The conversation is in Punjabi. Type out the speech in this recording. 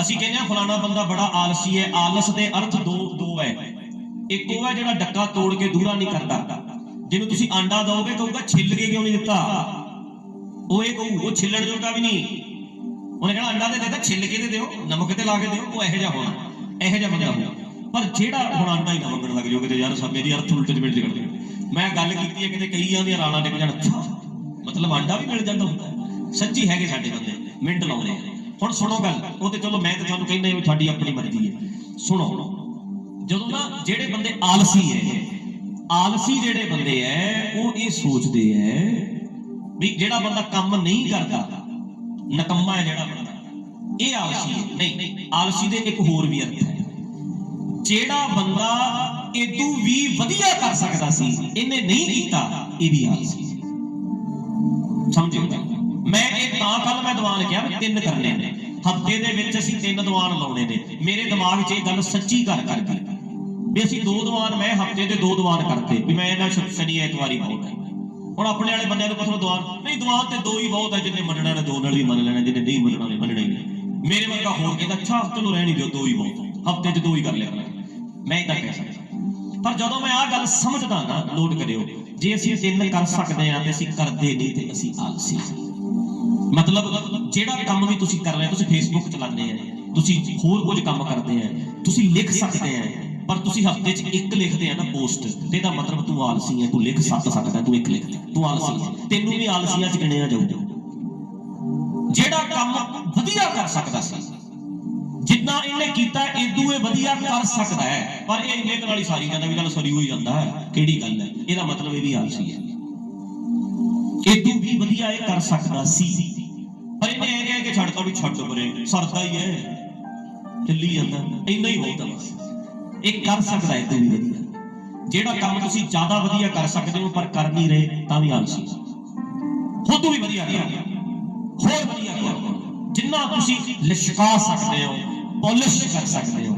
ਅਸੀਂ ਕਹਿੰਦੇ ਆ ਫਲਾਣਾ ਬੰਦਾ ਬੜਾ ਆਲਸੀ ਹੈ, ਆਲਸ ਦੇ ਅਰਥ ਦੋ ਦੋ ਹੈ। ਇੱਕ ਉਹ ਹੈ ਜਿਹੜਾ ਡੱਕਾ ਤੋੜ ਕੇ ਦੂਰਾ ਨਹੀਂ ਕਰਦਾ। ਜਿਹਨੂੰ ਤੁਸੀਂ ਆਂਡਾ ਦੋਗੇ ਕਹੂਗਾ, ਛਿੱਲ ਕੇ ਕਿਉਂ ਨਹੀਂ ਦਿੱਤਾ? ਉਹ ਇਹ ਕਹੂ, ਉਹ ਛਿੱਲਣ ਜੋਗਾ ਵੀ ਨਹੀਂ। ਉਹਨੇ ਕਹਿਣਾ ਅੰਡਾ ਦੇ ਦੇ ਛਿੱਲ ਕੇ ਦੇ ਦਿਓ, ਨਮਕ ਤੇ ਲਾ ਕੇ ਦਿਓ, ਉਹ ਇਹੋ ਜਿਹਾ ਹੋਣਾ, ਇਹੋ ਜਿਹਾ ਬੰਦਾ ਹੋਣਾ ਪਰ ਜਿਹੜਾ ਹੁਣ ਆਂਡਾ ਹੀ ਨਾ ਮੰਗਣ ਲੱਗ ਜਾਓ ਕਿਤੇ ਯਾਰ ਸਭ ਮੇਰੀ ਅਰਥ ਉਲਟ ਜਿਵੇਂ ਕਰ ਦਿਓ ਮੈਂ ਗੱਲ ਕੀਤੀ ਹੈ ਕਿਤੇ ਕਈਆਂ ਦੀਆਂ ਰਾਣਾ ਡਿੱਗ ਜਾਣ। ਮਤਲਬ ਆਂਡਾ ਵੀ ਮਿਲ ਜਾਂਦਾ ਹੁੰਦਾ। ਸੱਚੀ ਹੈਗੇ ਸਾਡੇ ਬੰਦੇ, ਮਿੰਟ ਲਾਉਂਦੇ ਆ। ਹੁਣ ਸੁਣੋ ਗੱਲ, ਉਹ ਤੇ ਚਲੋ ਮੈਂ ਤੇ ਤੁਹਾਨੂੰ ਕਹਿੰਦਾ ਵੀ ਤੁਹਾਡੀ ਆਪਣੀ ਮਰਜ਼ੀ ਹੈ। ਸੁਣੋ, ਜਦੋਂ ਨਾ ਜਿਹੜੇ ਬੰਦੇ ਆਲਸੀ ਹੈ, ਆਲਸੀ ਜਿਹੜੇ ਬੰਦੇ ਐ ਉਹ ਇਹ ਸੋਚਦੇ ਐ ਵੀ ਜਿਹੜਾ ਬੰਦਾ ਕੰਮ ਨਹੀਂ ਕਰਦਾ, ਨਕੰਮਾ ਹੈ ਜਿਹੜਾ ਬੰਦਾ, ਇਹ ਆਲਸੀ ਹੈ। ਨਹੀਂ, ਆਲਸੀ ਦੇ ਇੱਕ ਹੋਰ ਵੀ ਅਰਥ ਹੈ। ਜਿਹੜਾ ਬੰਦਾ ਇਦੋਂ ਵੀ ਵਧੀਆ ਕਰ ਸਕਦਾ ਸੀ, ਇਹਨੇ ਨਹੀਂ ਕੀਤਾ, ਇਹ ਵੀ ਆਲਸੀ ਸਮਝੋ ਮੈਂ ਇਹ ਤਾਂ ਕੱਲ ਮੈਂ ਦੀਵਾਨ ਕਿਹਾ ਵੀ ਤਿੰਨ ਕਰਨੇ ਨੇ। ਹਫ਼ਤੇ ਦੇ ਵਿੱਚ ਅਸੀਂ ਤਿੰਨ ਦੀਵਾਨ ਲਾਉਣੇ ਨੇ। ਮੇਰੇ ਦਿਮਾਗ 'ਚ ਇਹ ਗੱਲ ਸੱਚੀ ਕਰ ਕਰ ਗਈ। ਵੀ ਅਸੀਂ ਦੋ ਦੀਵਾਨ, ਮੈਂ ਹਫ਼ਤੇ ਦੇ ਦੋ ਦੀਵਾਨ ਕਰਤੇ। ਵੀ ਮੈਂ ਇਹਨਾਂ ਸ਼ਨੀ ਐਤਵਾਰੀ ਬਹੁਤ ਹੈ। ਹੁਣ ਆਪਣੇ ਵਾਲੇ ਬੰਦਿਆਂ ਨੂੰ ਪੁੱਛੋ ਦੀਵਾਨ, ਨਹੀਂ ਦੀਵਾਨ ਤੇ ਦੋ ਹੀ ਬਹੁਤ ਹੈ, ਜਿੰਨੇ ਮੰਨਣਾ ਨੇ ਦੋ ਨਾਲ ਵੀ ਮੰਨ ਲੈਣਾ ਜਿਹਨੇ ਨਹੀਂ ਮੰਨਣਾ ਨੇ ਮੰਨਣਾ ਹੀ ਨਹੀਂ। ਮੇਰੇ ਵਰਗਾ ਹੋਰ ਕਹਿੰਦਾ, ਅੱਛਾ ਚਲੋ ਰਹਿਣੀ ਦਿਓ, ਦੋ ਹੀ ਬਹੁਤ ਹਫ਼ਤੇ 'ਚ ਦੋ ਹੀ ਕਰ ਲਿਆ ਮੈਂ ਇਹ ਤਾਂ ਕਹਿ ਸਕਦਾ। ਪਰ ਜਦੋਂ ਮੈਂ ਆਹ ਗੱਲ ਸਮਝਦਾ ਨਾ, ਨੋਟ ਕਰਿਓ, ਜੇ ਅਸੀਂ ਤਿੰਨ ਕਰ ਸਕਦੇ ਆ ਤੇ ਅਸੀਂ ਕਰਦੇ ਨਹੀਂ ਤੇ ਅਸੀਂ ਆਲਸੀ ਮਤਲਬ ਜਿਹੜਾ ਕੰਮ ਵੀ ਤੁਸੀਂ ਕਰ ਰਹੇ ਹੋ, ਤੁਸੀਂ ਫੇਸਬੁੱਕ ਚਲਾਉਂਦੇ ਆ, ਤੁਸੀਂ ਹੋਰ ਕੁਝ ਕੰਮ ਕਰਦੇ ਆ, ਤੁਸੀਂ ਲਿਖ ਸਕਦੇ ਆ, ਪਰ ਤੁਸੀਂ ਹਫ਼ਤੇ 'ਚ ਇੱਕ ਲਿਖਦੇ ਆ ਨਾ ਪੋਸਟ, ਤੇ ਇਹਦਾ ਮਤਲਬ ਤੂੰ ਆਲਸੀ ਹੈ ਤੂੰ ਲਿਖ ਸੱਤ ਸਕਦਾ, ਤੂੰ ਇੱਕ ਲਿਖ, ਤੂੰ ਆਲਸੀ ਹੈ ਤੈਨੂੰ ਵੀ ਆਲਸੀਆਂ 'ਚ ਗਿਣਿਆ ਜਾਊ। ਜਿਹੜਾ ਕੰਮ ਵਧੀਆ ਕਰ ਸਕਦਾ ਸੀ, ਜਿੰਨਾ ਇਹਨੇ ਕੀਤਾ ਇਦੋਂ ਇਹ ਵਧੀਆ ਕਰ ਸਕਦਾ ਹੈ। ਪਰ ਇਹ ਇੰਨੇ ਕੁ ਸਾਰੀ ਕਹਿੰਦਾ ਵੀ ਚੱਲ ਸਰੀ ਹੋਈ ਜਾਂਦਾ ਹੈ, ਕਿਹੜੀ ਗੱਲ ਹੈ? ਇਹਦਾ ਮਤਲਬ ਇਹ ਵੀ ਆਲਸੀ ਹੈ। ਇਦੋਂ ਵੀ ਵਧੀਆ ਇਹ ਕਰ ਸਕਦਾ ਸੀ। ਕੇ ਛੱਡਤਾ ਵੀ ਛੱਡ ਪਰੇ, ਸਰਦਾ ਹੀ ਹੈ ਚੱਲੀ ਜਾਂਦਾ, ਇੰਨਾ ਹੀ ਬਹੁਤ ਬਸ। ਇਹ ਕਰ ਸਕਦਾ ਹੈ ਵੀ ਵਧੀਆ ਜਿਹੜਾ ਕੰਮ ਤੁਸੀਂ ਜ਼ਿਆਦਾ ਵਧੀਆ ਕਰ ਸਕਦੇ ਹੋ, ਪਰ ਕਰ ਨਹੀਂ ਰਹੇ, ਤਾਂ ਵੀ ਆਲਸੀ। ਖੁਦ ਵੀ ਵਧੀਆ ਕਰ। ਹੋਰ ਵਧੀਆ ਕਰੋ। ਜਿੰਨਾ ਤੁਸੀਂ ਲਿਸ਼ਕਾ ਸਕਦੇ ਹੋ, ਪਾਲਿਸ਼ ਕਰ ਸਕਦੇ ਹੋ।